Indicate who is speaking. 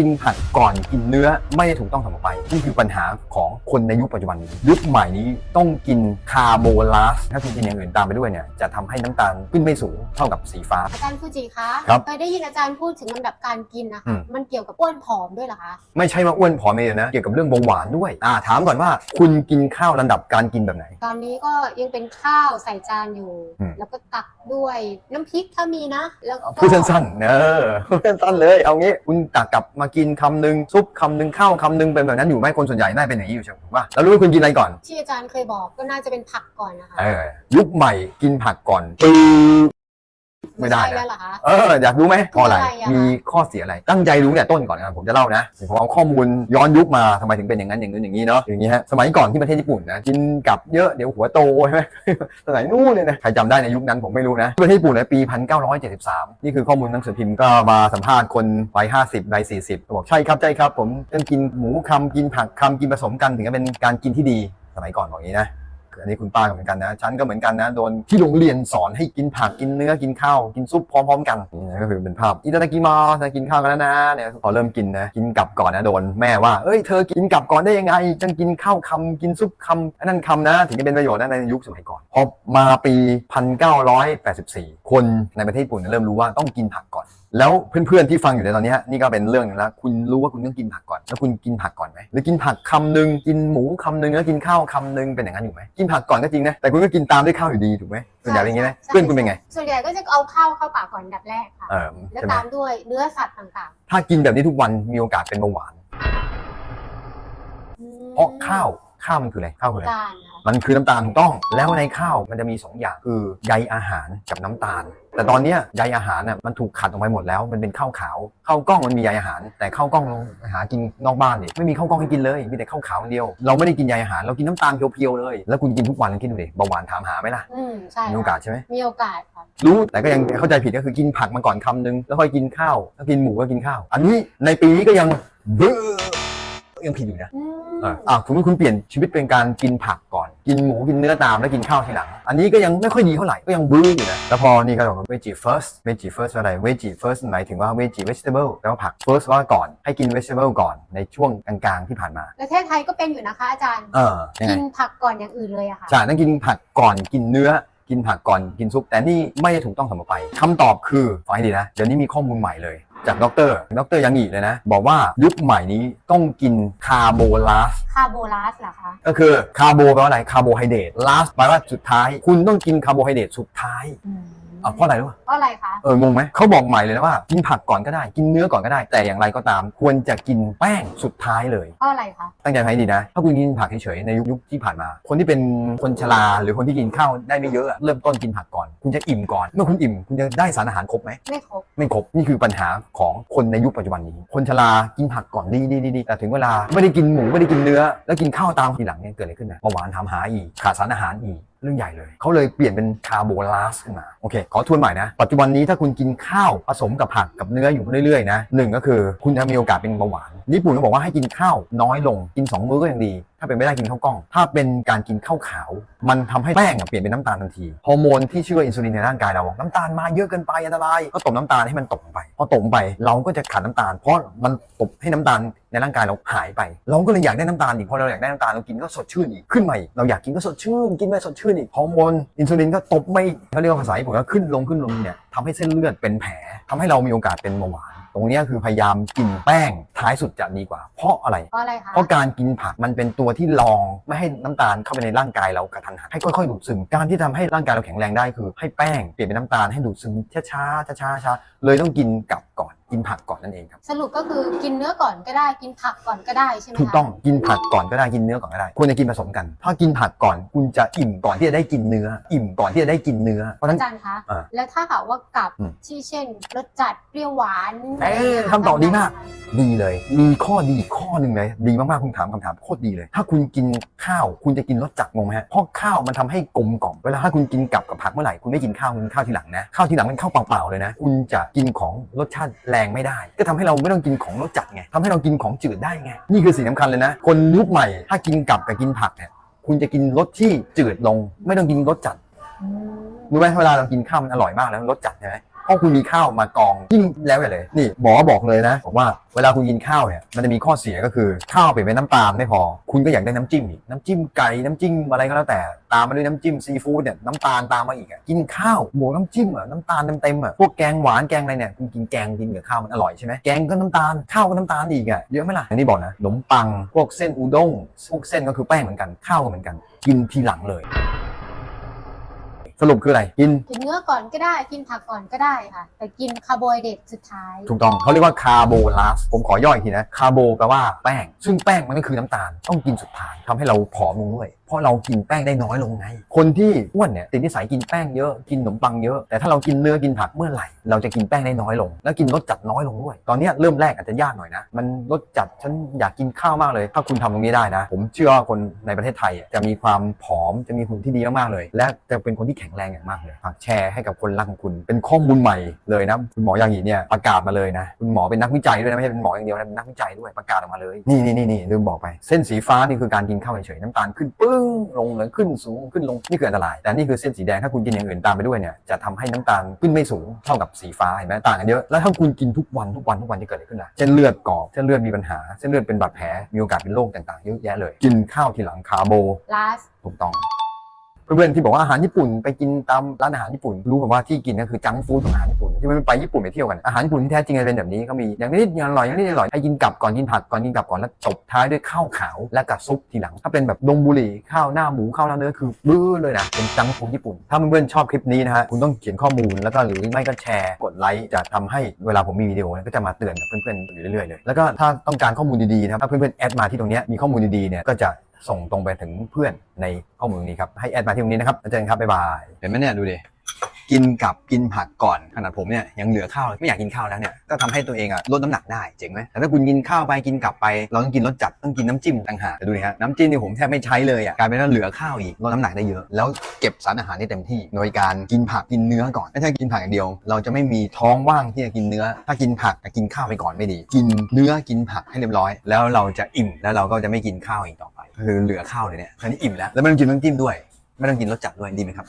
Speaker 1: กินผักก่อนกินเนื้อไม่ถูกต้องเสมอไปนี่คือปัญหาของคนในยุคปัจจุบันนี้ยุคใหม่นี้ต้องกินคาร์โบไลซ์ถ้าคุณกินอย่างอื่นตามไปด้วยเนี่ยจะทำให้น้ำตาลขึ้นไม่สูงเท่ากับสีฟ้า
Speaker 2: อาจารย์ฟูจิคะ
Speaker 1: ครับ
Speaker 2: เคยได้ยินอาจารย์พูดถึงลำดับการกินนะ
Speaker 1: อื
Speaker 2: คะ
Speaker 1: ม
Speaker 2: มันเกี่ยวกับอ้วนผอมด้วยเหรอคะ
Speaker 1: ไม่ใช่ว่าอ้วนผอมเองนะเกี่ยวกับเรื่องเบาหวานด้วยอ่าถามก่อนว่าคุณกินข้าวลำดับการกินแบบไหน
Speaker 2: ตอนนี้ก็ยังเป็นข้าวใส่จานอยู่
Speaker 1: อืม
Speaker 2: แล้วก็ตักด้วยน้ำพริกถ้ามีนะ แล้วก็
Speaker 1: พูดสั้นๆเออพูดสั้นๆเลยเอางี้คุณตักกลับมากินคำหนึ่งซุปคำหนึ่งข้าวคำหนึ่งเป็นแบบนั้นอยู่ไหมคนส่วนใหญ่น่าเป็นอย่างนี้อยู่ใช่ไหมว่าแล้วรู้ว่าคุณกินอะไรก่อน
Speaker 2: ที่อาจารย์เคยบอกก็น่าจะเป็นผักก่อนนะคะ
Speaker 1: เออยุคใหม่กินผักก่อนปื๊บ ไม่ได้
Speaker 2: ใช่
Speaker 1: นะ
Speaker 2: แล้วเหรอคะ
Speaker 1: เอออยากรู้ไหมเพราะอะไร
Speaker 2: อะไรอะ
Speaker 1: มีข้อเสียอะไร ตั้งใจรู้เนี่ยต้นก่อนนะผมจะเล่านะผมเอาข้อมูลย้อนยุคมาทำไมถึงเป็นอย่างนั้นอย่างนู้นอย่างนี้เนาะอย่างนี้ฮะสมัยก่อนที่ประเทศญี่ปุ่นนะกินกับเยอะเดี๋ยวหัวโตใช่ไหม สมัยนู้นเลยนะใครจำได้ในยุคนั้นผมไม่รู้นะประเทศญี่ปุ่นในปี 1973 นี่คือข้อมูลหนังสือพิมพ์ก็มาสัมภาษณ์คนวัย50วัย40บอกใช่ครับใช่ครับ ผมต้องกินหมูคำกินผักคำกินผสมกันถึงจะเป็นการกินที่ดี สมัยก่อนบอกอย่างนี้นะ อันนี้คุณป้าก็เหมือนกันนะฉันก็เหมือนกันนะโดนที่โรงเรียนสอนให้กินผักกินเนื้อกินข้าวกินซุปพร้อมๆ กันนี่ก็คือเป็นภาพอิตาลีมาจะกินข้าวกันแล้วนะเนี่ยพอเริ่มกินนะกินกลับก่อนนะโดนแม่ว่าเอ้ยเธอกินกลับก่อนได้ยังไงฉันกินข้าวคำกินซุปคำอันนั้นคำนะ ถึงจะเป็นประโยชน์นะในยุคสมัยก่อนพอมาปี 1984 คนในประเทศญี่ปุ่นเริ่มรู้ว่าต้องกินผักก่อน แล้วเพื่อนๆที่ฟังอยู่ในตอนเนี้ยนี่ก็เป็นเรื่องหนึงแล้วคุณรู้ว่าคุณต้องกินผักก่อน แล้วคุณกินผักก่อนไหมหรือกินผักคำหนึ่งกินหมูคำหนึ่งแล้วกินข้าวคำหนึ่งเป็นอย่างนั้นอยู่ไหมกินผักก่อนก็จริงนะแต่คุณก็กินตามด้วยข้าวอยู่ดีถูกไหมส่วนใหญ่เป็นอย่างนี้ไหม
Speaker 2: ใช่
Speaker 1: เพื่อนคุณเป็นไง
Speaker 2: ส่วนใหญ่ก็จะเอาข้าวเข้าปากก่อนอันดับแรกค่ะ
Speaker 1: เออ
Speaker 2: แล้ว
Speaker 1: ใช่ไหม
Speaker 2: ตามด้วยเนื้อสัตว์ต่าง
Speaker 1: ถ้ากินแบบนี้ทุกวันมีโอกาสเป็นเบาหวาน
Speaker 2: ๆอืม
Speaker 1: เพราะข้าว ข้าวมันคืออะไรข้าวคืออะไร
Speaker 2: การค่ะ
Speaker 1: มันคือน้ำตาลถูกต้อง แล้วในข้าวมันจะมี2อย่างคือใยอาหารกับน้ำตาล แต่ตอนเนี้ยใยอาหารน่ะมันถูกขัดออกไปหมดแล้ว มันเป็นข้าวขาวข้าวกล้องมันมีใยอาหาร แต่ข้าวกล้องเราหากินนอกบ้านเนี่ยไม่มีข้าวกล้องให้กินเลยมีแต่ข้าวขาวอย่างเดียว เราไม่ได้กินใยอาหารเรากินน้ำตาลเพียวๆเลย แล้วคุณกินทุกวันคิดดูดิเบาหวานถามหาไหมล่ะ
Speaker 2: อืมใช่
Speaker 1: มีโอกาสใช่ไหม
Speaker 2: มีโอกาสค่ะ
Speaker 1: รู้แต่ก็ยังเข้าใจผิดก็คือกินผักมาก่อนคำนึง แล้วค่อยกินข้าวถ้ากินหมูก็กินข้าว อันนี้ในปีนี้ก็ยังเบ้อ ยังผิดอยู่นะ
Speaker 2: อืม
Speaker 1: อะอะสมมติคุณเปลี่ยนชีวิตเป็นการกินผักก่อน กินหมูกินเนื้อตามแล้วกินข้าวทีหลัง อันนี้ก็ยังไม่ค่อยดีเท่าไหร่ก็ยังบื้ออยู่นะแล้วพอนี่ก็บอกว่า veggie first veggie first อะไร veggie first หมายถึงว่า veggie vegetable แปลว่าผัก first ว่าก่อนให้กิน vegetable ก่อนในช่วงกลางๆที่ผ่านมา
Speaker 2: ประเทศไทยก็เป็นอยู่นะคะอาจารย์
Speaker 1: เออยังไง
Speaker 2: กินผักก่อนอย่างอื่นเลยอะค่ะ
Speaker 1: ใช่ต้องกินผักก่อนกินเนื้อกินผักก่อนกินซุปแต่นี่ไม่ได้ถูกต้องเสมอไปคำตอบคือฟังให้ดีนะ เดี๋ยวนี้มีข้อมูลใหม่เลย จากดรดรยังอีกเลยนะ บอกว่ายุคใหม่นี้ต้องกินคาร์โบไลซ์
Speaker 2: คาร์โบไลซ์เหรอคะ
Speaker 1: ก็คือคาร์โบแปลว่าอะไรคาร์โบไฮเดรตลาสแปลว่าสุดท้าย คุณต้องกินคาร์โบไฮเดรตสุดท้าย
Speaker 2: อืม
Speaker 1: อะเพราะอะไรรู้ป่ะ
Speaker 2: เพราะอะไรคะ
Speaker 1: เอองงไหมเขาบอกใหม่เลยนะว่ากินผักก่อนก็ได้ กินเนื้อก่อนก็ได้ แต่อย่างไรก็ตาม ควรจะกินแป้งสุดท้ายเลย
Speaker 2: เพราะอะไรคะ
Speaker 1: ตั้งใจฟังให้ดีนะ ถ้าคุณกินผักเฉยๆในยุคยุคที่ผ่านมา คนที่เป็นคนชราหรือคนที่กินข้าวได้ไม่เยอะอะเริ่มต้นกินผักก่อน คุณจะอิ่มก่อน เมื่อคุณอิ่มคุณจะได้สารอาหารครบไหม
Speaker 2: ไม่ครบ
Speaker 1: ไม่ครบ นี่คือปัญหาของคนในยุคปัจจุบันนี้ คนชรากินผักก่อนดีดีดีดีแต่ถึงเวลาไม่ได้กินหมูไม่ได้กินเนื้อ แล้วกินข้าวตามทีหลังเนี่ยเกิดอะไรขึ้นนะเบาหวานถามหาอีกขาดสารอาหารอีก เรื่องใหญ่เลย เขาเลยเปลี่ยนเป็นคาร์โบลาสขึ้นมาโอเค ขอทวนใหม่นะ ปัจจุบันนี้ถ้าคุณกินข้าวผสมกับผักกับเนื้ออยู่เรื่อยๆนะหนึ่งก็คือคุณจะมีโอกาสเป็นเบาหวานญี่ปุ่นก็บอกว่าให้กินข้าวน้อยลงกิน 2 มื้อก็ยังดี ถ้าเป็นไม่ได้กินข้าวกล้อง ถ้าเป็นการกินข้าวขาว มันทำให้แป้งเปลี่ยนเป็นน้ำตาลทันทีฮอร์โมนที่ชื่อว่าอินซูลินในร่างกายเราบอกน้ำตาลมาเยอะเกินไปอันตรายก็ตบน้ำตาลให้มันตกไปพอตกไปเราก็จะขาดน้ำตาล เพราะมันตบให้น้ำตาลในร่างกายเราหายไป เราก็เลยอยากได้น้ำตาลอีกพอเราอยากได้น้ำตาลเรากินก็สดชื่นอีกขึ้นมาอีกเราอยากกินก็สดชื่นกินไปสดชื่นอีกฮอร์โมนอินซูลินก็ตบไม่เขาเรียกว่าภาษาญี่ปุ่นก็ขึ้นลงขึ้นลงเนี่ยทำให้เส้นเลือดเป็นแผลทำให้เรามีโอกาสเป็นเบาหวาน ตรงเนี้ยคือพยายามกินแป้งท้ายสุดจะดีกว่า เพราะอะไร
Speaker 2: เพราะอะไรคะ
Speaker 1: เพราะการกินผักมันเป็นตัวที่รองไม่ให้น้ำตาลเข้าไปในร่างกายเรากระทันหันให้ค่อยๆดูดซึมการที่ทำให้ร่างกายเราแข็งแรงได้คือ ให้แป้งเปลี่ยนเป็นน้ำตาลให้ดูดซึมช้าๆช้าๆช้าๆเลยต้องกินกับ ก่อนกินผักก่อนนั่นเองครับ
Speaker 2: สรุปก็คือกินเนื้อก่อนก็ได้กินผักก่อนก็ได้ใช่ไหมคะ
Speaker 1: ถูกต้องกินผักก่อนก็ได้กินเนื้อก่อนก็ได้ควรจะกินผสมกัน ถ้ากินผักก่อนคุณจะอิ่มก่อนที่จะได้กินเนื้อ อิ่มก่อนที่จะได้กินเนื้อเพราะฉะนั้น
Speaker 2: อาจารย์คะ
Speaker 1: อ่า
Speaker 2: แล้วถ้าหากว่ากับ
Speaker 1: อืม
Speaker 2: ที่เช่นรสจัดเปรี้ยวหวาน
Speaker 1: เอ้ยคำตอบดีมาก ดีเลย มีข้อดีอีกข้อหนึ่งเลย ดีมากๆ คุณถามคำถามโคตรดีเลย ถ้าคุณกินข้าว คุณจะกินรสจัดงงไหมฮะเพราะข้าวมันทำให้กลมกล่อม เวลาถ้าคุณกินกับกับผักเมื่อไหร่ คุณไม่กินข้าว คุณกินข้าวทีหลังนะ ข้าวทีหลังเป็นข้าวเปล่าๆเลยนะ คุณจะกินของรสชาติแรงไม่ได้ ก็ทำให้เราไม่ต้องกินของรสจัดไงทำให้เรากินของจืดได้ไงนี่คือสิ่งสำคัญเลยนะ คนยุคใหม่ถ้ากินกับกับกินผักเนี่ยคุณจะกินรสที่จืดลง ไม่ต้องกินรสจัดรู้ไหมเวลาเรากินข้าวมันอร่อยมากแล้วรสจัดใช่ไหม เพราะคุณมีข้าวมากองยิ่งแล้วใหญ่เลยนี่หมอบอกเลยนะบอกว่าเวลาคุณกินข้าวเนี่ยมันจะมีข้อเสียก็คือข้าวเปลี่ยนเป็นน้ำตาลไม่พอ คุณก็อยากได้น้ำจิ้มอีกน้ำจิ้มไก่น้ำจิ้มอะไรก็แล้วแต่ ตามมาด้วยน้ำจิ้มซีฟู้ดเนี่ยน้ำตาลตามมาอีกอะกินข้าวบวกน้ำจิ้มอะน้ำตาลเต็มๆอะพวกแกงหวานแกงอะไรเนี่ยคุณกินแกงกินกับข้าวมันอร่อยใช่ไหมแกงก็น้ำตาลข้าวก็น้ำตาลอีกอะเยอะไหมล่ะอย่างที่บอกนะขนมปังพวกเส้นอุด้งพวกเส้นก็คือแป้งเหมือนกันข้าวก็เหมือนกัน กินทีหลังเลย รุปคืออะไรกิน
Speaker 2: กินเนื้อก่อนก็ได้กินผักก่อนก็ได้ค่ะ แต่กินคาร์โบไฮเดรตสุดท้าย
Speaker 1: ถูกต้องเขาเรียกว่าคาร์โบลาสผมขอย่อยอีกทีนะคาร์โบแปลว่าแป้ง ซึ่งแป้งมันก็คือน้ำตาลต้องกินสุดท้ายทำให้เราผอมลงด้วยเพ ราะเรากินแป้งได้น้อยลงไง คนที่อ้วนเนี่ยติดนิสัยกินแป้งเยอะกินขนมปังเยอะแต่ถ้าเรากินเนื้อกินผักเมื่อไหร่เราจะกินแป้งได้น้อยลง แล้วกินรสจัดน้อยลงด้วย ตอนเนี้ยเริ่มแรกอาจจะยากหน่อยนะ มันรสจัดฉันอยากกินข้าวมากเลย ถ้าคุณทำตรงนี้ได้นะ ผมเชื่อว่าคนในประเทศไทยอะจะมีความผอมจะมีหุ่นที่ดีมากๆเลย และจะเป็นคนที่แข็งแรงอย่างมากเลยฝากแชร์ให้กับคนรักของคุณ เป็นข้อมูลใหม่เลยนะคุณหมอยางหยีเนี่ยประกาศมาเลยนะคุณหมอเป็นนักวิจัยด้วยนะไม่ใช่เป็นหมออย่างเดียวนะเป็นนักวิจัยด้วยประกาศออกมาเลยนี่นี่นี่นี่ลืมบอกไปเส้นสีฟ้านี่คือการกินข้าวเฉยๆน้ำตาลขึ้นปึ้งลงเลยขึ้นสูงขึ้นลงนี่คืออันตราย แต่นี่คือเส้นสีแดงถ้าคุณกินอย่างอื่นตามไปด้วยเนี่ยจะทำให้น้ำตาลขึ้นไม่สูงเท่ากับสีฟ้าเห็นไหมต่างกันเยอะแล้วถ้าคุณกินทุกวันทุกวันทุกวันจะเกิดอะไรขึ้นล่ะเส้นเลือดกรอบเส้นเลือดมีปัญหาเส้นเลือดเป็นบาดแผลมีโอกาสเป็นโรคต่างๆเยอะแยะเลย กินข้าวทีหลังคาร์โบ
Speaker 2: ลาส
Speaker 1: ถูกต้องเพื่อนๆที่บอกว่าอาหารญี่ปุ่นไปกินตามร้านอาหารญี่ปุ่นรู้แบบว่าที่กินก็คือจังก์ฟู้ดของอาหารญี่ปุ่น ที่มันไปญี่ปุ่นไปเที่ยวกันอาหารญี่ปุ่นที่แท้จริงจะเป็นแบบนี้ก็มีอย่างนี้อย่างอร่อยอย่างนี้อร่อยให้กินกับก่อนกินผักก่อนกินกับก่อนแล้วจบท้ายด้วยข้าวขาวและกับซุปทีหลัง ถ้าเป็นแบบดงบุหรี่ข้าวหน้าหมูข้าวหน้าเนื้อคือบื้อเลยนะเป็นจังฟูญี่ปุ่น ถ้าเพื่อนๆชอบคลิปนี้นะฮะคุณต้องเขียนข้อมูลแล้วก็หรือไม่ก็แชร์กดไลค์จะทำให้เวลาผมมีวิดีโอเนี่ยก็จะมาเตือนกับเพื่อนๆอยู่เรื่อยๆเลยแล้วก็ถ้าต้องการข้อมูลดีๆนะถ้าเพื่อนๆแอดมาที่ตรงนี้มีข้อมูลดีๆเนี่ยก็จะส่งตรงไปถึงเพื่อนในข้อมูลนี้ครับให้แอดมาที่ตรงนี้นะครับแล้วเจอกันครับบ๊ายบายเห็นไหมเนี่ยดูดิ กินกับกินผักก่อนขนาดผมเนี่ยยังเหลือข้าวไม่อยากกินข้าวแล้วเนี่ยก็ทำให้ตัวเองอะลดน้ำหนักได้เจ๋งไหมแต่ถ้าคุณกินข้าวไปกินกลับไป เราต้องกินรสจัดต้องกินน้ำจิ้มต่างหากดูดิฮะน้ำจิ้มนี่ผมแทบไม่ใช้เลยอะกลายเป็นว่าเหลือข้าวอีกลดน้ำหนักได้เยอะแล้วเก็บสารอาหารได้เต็มที่ โดยการกินผักกินเนื้อก่อนไม่ใช่กินผักอย่างเดียว เราจะไม่มีท้องว่างที่จะกินเนื้อ ถ้ากินผักกินข้าวไปก่อนไม่ดี กินเนื้อกินผักให้เรียบร้อย แล้วเราจะอิ่มแล้วเราก็จะไม่กินข้าวอีกต่อไปคือเหลือข้าวเลยเนี่ยคราวนี้อิ่มแล้วแล้วไม่ต้องกินน้ำจิ้มด้วยไม่ต้องกินรสจัดด้วยดีไหมครับ